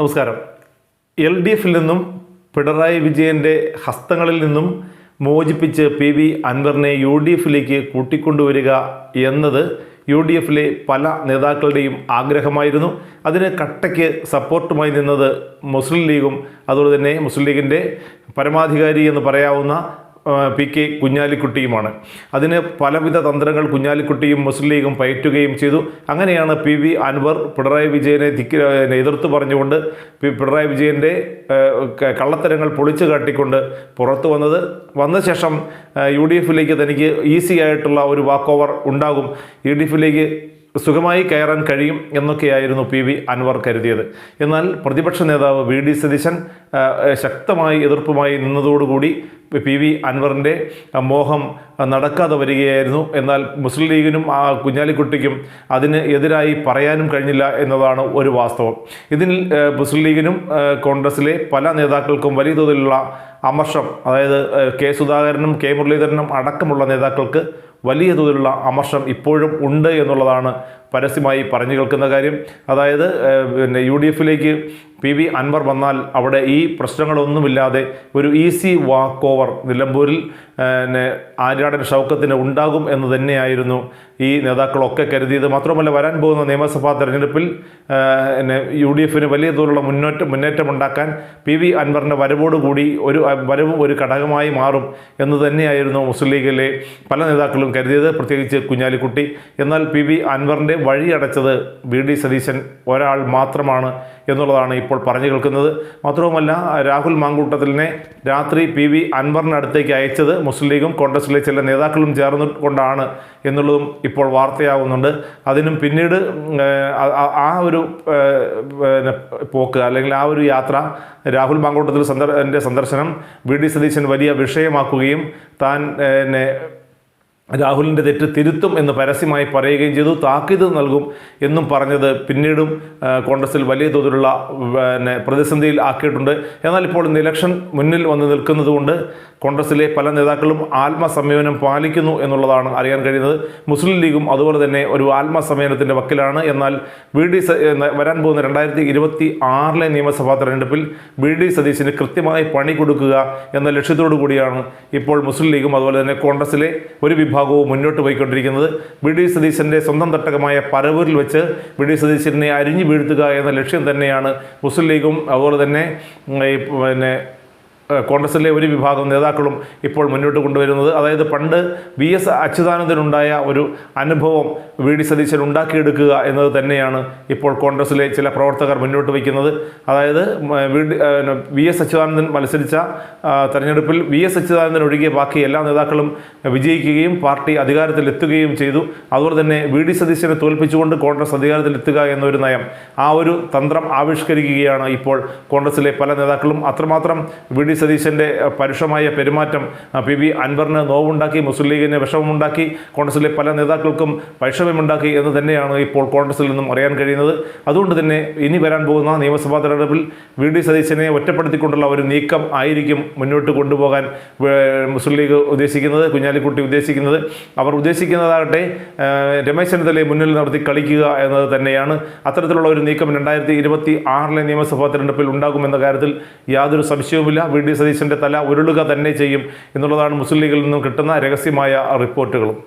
നമസ്കാരം. L D എഫിൽ നിന്നും പിണറായി വിജയന്റെ ഹസ്തങ്ങളിൽ നിന്നും മോചിപ്പിച്ച് പി വി അൻവറിനെ യു ഡി എഫിലേക്ക് കൂട്ടിക്കൊണ്ടുവരിക എന്നത് യു ഡി എഫിലെ പല നേതാക്കളുടെയും ആഗ്രഹമായിരുന്നു. അതിന് കട്ടയ്ക്ക് സപ്പോർട്ടുമായി നിന്നത് മുസ്ലിം ലീഗും അതുപോലെ തന്നെ മുസ്ലിം ലീഗിന്റെ പരമാധികാരി എന്ന് പറയാവുന്ന പി കെ കുഞ്ഞാലിക്കുട്ടിയുമാണ്. അതിന് പലവിധ തന്ത്രങ്ങൾ കുഞ്ഞാലിക്കുട്ടിയും മുസ്ലിം ലീഗും പയറ്റുകയും ചെയ്തു. അങ്ങനെയാണ് പി വി അൻവർ പിണറായി വിജയനെ ധിക്ക് എതിർത്ത് പറഞ്ഞുകൊണ്ട് പിണറായി വിജയന്റെ കള്ളത്തരങ്ങൾ പൊളിച്ചു കാട്ടിക്കൊണ്ട് പുറത്തു വന്നത്. വന്ന ശേഷം യു ഡി എഫിലേക്ക് തനിക്ക് ഈസി ആയിട്ടുള്ള ഒരു വാക്ക് ഓവർ ഉണ്ടാകും. യു ഡി എഫിലേക്ക് സുഖമായി കയറാൻ കഴിയും എന്നൊക്കെയായിരുന്നു പി വി അൻവർ കരുതിയത്. എന്നാൽ പ്രതിപക്ഷ നേതാവ് വി ഡി സതീശൻ ശക്തമായി എതിർപ്പുമായി നിന്നതോടുകൂടി പി വി അൻവറിന്റെ മോഹം നടക്കാതെ വരികയായിരുന്നു. എന്നാൽ മുസ്ലിം ലീഗിനും ആ കുഞ്ഞാലിക്കുട്ടിക്കും അതിന് എതിരായി പറയാനും കഴിഞ്ഞില്ല എന്നതാണ് ഒരു വാസ്തവം. ഇതിൽ മുസ്ലിം ലീഗിനും കോൺഗ്രസിലെ പല നേതാക്കൾക്കും വലിയ തോതിലുള്ള അമർഷം അതായത് കെ സുധാകരനും കെ മുരളീധരനും അടക്കമുള്ള നേതാക്കൾക്ക് വലിയ തോതിലുള്ള അമർഷം ഇപ്പോഴും ഉണ്ട് എന്നുള്ളതാണ് പരസ്യമായി പറഞ്ഞു കേൾക്കുന്ന കാര്യം. അതായത് പിന്നെ യു ഡി എഫിലേക്ക് പി വി അൻവർ വന്നാൽ അവിടെ ഈ പ്രശ്നങ്ങളൊന്നുമില്ലാതെ ഒരു ഈസി വാക്ക് ഓവർ നിലമ്പൂരിൽ ആര്യാടൻ ഷൗക്കത്തിന് ഉണ്ടാകും എന്ന് തന്നെയായിരുന്നു ഈ നേതാക്കളൊക്കെ കരുതിയത്. മാത്രമല്ല വരാൻ പോകുന്ന നിയമസഭാ തെരഞ്ഞെടുപ്പിൽ പിന്നെ യു ഡി എഫിന് വലിയ തോതിലുള്ള മുന്നേറ്റം ഉണ്ടാക്കാൻ പി വി അൻവറിന്റെ വരവോടുകൂടി ഒരു വരവും ഒരു ഘടകമായി മാറും എന്ന് തന്നെയായിരുന്നു മുസ്ലിം ലീഗിലെ പല നേതാക്കളും കരുതിയത്. പ്രത്യേകിച്ച് കുഞ്ഞാലിക്കുട്ടി. എന്നാൽ പി വി അൻവറിന്റെ വഴിയടച്ചത് വി ഡി സതീശൻ ഒരാൾ മാത്രമാണ് എന്നുള്ളതാണ് ഇപ്പോൾ പറഞ്ഞു കേൾക്കുന്നത്. മാത്രവുമല്ല രാഹുൽ മാങ്കൂട്ടത്തിലിനെ രാത്രി പി വി അൻവറിനടുത്തേക്ക് അയച്ചത് മുസ്ലിം ലീഗും കോൺഗ്രസിലെ ചില നേതാക്കളും ചേർന്നുകൊണ്ടാണ് എന്നുള്ളതും ഇപ്പോൾ വാർത്തയാവുന്നുണ്ട്. അതിനും പിന്നീട് ആ- ഒരു പോക്ക് അല്ലെങ്കിൽ ആ ഒരു യാത്ര രാഹുൽ മാങ്കൂട്ടത്തിൽ സന്ദർ സന്ദർശനം വി ഡി സതീശൻ വലിയ വിഷയമാക്കുകയും താൻ രാഹുലിന്റെ തെറ്റ് തിരുത്തും എന്ന് പരസ്യമായി പറയുകയും ചെയ്തു. താക്കീത് നൽകും എന്നും പറഞ്ഞത് പിന്നീടും കോൺഗ്രസിൽ വലിയ തോതിലുള്ള പിന്നെ പ്രതിസന്ധിയിൽ ആക്കിയിട്ടുണ്ട്. എന്നാൽ ഇപ്പോൾ ഇന്ന് ഇലക്ഷൻ മുന്നിൽ വന്ന് നിൽക്കുന്നതുകൊണ്ട് കോൺഗ്രസിലെ പല നേതാക്കളും ആത്മസംയമനം പാലിക്കുന്നു എന്നുള്ളതാണ് അറിയാൻ കഴിയുന്നത്. മുസ്ലിം ലീഗും അതുപോലെ തന്നെ ഒരു ആത്മസംയമനത്തിന്റെ വക്കിലാണ്. എന്നാൽ വി ഡി വരാൻ പോകുന്ന രണ്ടായിരത്തി ഇരുപത്തി ആറിലെ നിയമസഭാ തെരഞ്ഞെടുപ്പിൽ വി ഡി സതീശിന് കൃത്യമായി പണി കൊടുക്കുക എന്ന ലക്ഷ്യത്തോടു കൂടിയാണ് ഇപ്പോൾ മുസ്ലിം ലീഗും അതുപോലെ തന്നെ കോൺഗ്രസിലെ ഒരു വിഭാഗവും മുന്നോട്ട് പോയിക്കൊണ്ടിരിക്കുന്നത്. വി. ഡി. സതീശന്റെ സ്വന്തം തട്ടകമായ പരവൂരിൽ വെച്ച് വി. ഡി. സതീശനെ അരിഞ്ഞു വീഴ്ത്തുക എന്ന ലക്ഷ്യം തന്നെയാണ് മുസ്ലിം ലീഗും അതുപോലെ തന്നെ പിന്നെ കോൺഗ്രസിലെ ഒരു വിഭാഗം നേതാക്കളും ഇപ്പോൾ മുന്നോട്ട് കൊണ്ടുവരുന്നത്. അതായത് പണ്ട് വി എസ് അച്യുതാനന്ദനുണ്ടായ ഒരു അനുഭവം വി ഡി സതീശൻ ഉണ്ടാക്കിയെടുക്കുക എന്നത് തന്നെയാണ് ഇപ്പോൾ കോൺഗ്രസിലെ ചില പ്രവർത്തകർ മുന്നോട്ട് വയ്ക്കുന്നത്. അതായത് വി എസ് അച്യുതാനന്ദൻ മത്സരിച്ച തെരഞ്ഞെടുപ്പിൽ വി എസ് അച്യുതാനന്ദൻ ഒഴികെ ബാക്കി എല്ലാ നേതാക്കളും വിജയിക്കുകയും പാർട്ടി അധികാരത്തിലെത്തുകയും ചെയ്തു. അതുപോലെ തന്നെ വി ഡി സതീശനെ തോൽപ്പിച്ചുകൊണ്ട് കോൺഗ്രസ് അധികാരത്തിലെത്തുക എന്നൊരു നയം ആ ഒരു തന്ത്രം ആവിഷ്കരിക്കുകയാണ് ഇപ്പോൾ കോൺഗ്രസിലെ പല നേതാക്കളും. അത്രമാത്രം വി ഡി സതീശന്റെ പരുഷമായ പെരുമാറ്റം പി വി അൻവറിന് നോവുണ്ടാക്കി മുസ്ലിം ലീഗിന് വിഷമമുണ്ടാക്കി കോൺഗ്രസിലെ പല നേതാക്കൾക്കും പരിഷമമുണ്ടാക്കി എന്ന് തന്നെയാണ് ഇപ്പോൾ കോൺഗ്രസിൽ നിന്നും അറിയാൻ കഴിയുന്നത്. അതുകൊണ്ട് തന്നെ ഇനി വരാൻ പോകുന്ന നിയമസഭാ തെരഞ്ഞെടുപ്പിൽ വി ഡി സതീശനെ ഒറ്റപ്പെടുത്തിക്കൊണ്ടുള്ള ഒരു നീക്കം ആയിരിക്കും മുന്നോട്ട് കൊണ്ടുപോകാൻ മുസ്ലിം ലീഗ് ഉദ്ദേശിക്കുന്നത് കുഞ്ഞാലിക്കുട്ടി ഉദ്ദേശിക്കുന്നത്. അവർ ഉദ്ദേശിക്കുന്നതാകട്ടെ രമേശ് ചെന്നിത്തലയെ മുന്നിൽ നടത്തി കളിക്കുക എന്നത് തന്നെയാണ്. അത്തരത്തിലുള്ള ഒരു നീക്കം രണ്ടായിരത്തി ഇരുപത്തി ആറിലെ നിയമസഭാ തെരഞ്ഞെടുപ്പിൽ ഉണ്ടാകുമെന്ന കാര്യത്തിൽ യാതൊരു സംശയവുമില്ല. വി ഡി സതീശന്റെ തല ഉരുളുക തന്നെ ചെയ്യും എന്നുള്ളതാണ് മുസ്ലിം ലീഗിൽ നിന്നും കിട്ടുന്ന രഹസ്യമായ റിപ്പോർട്ടുകളും.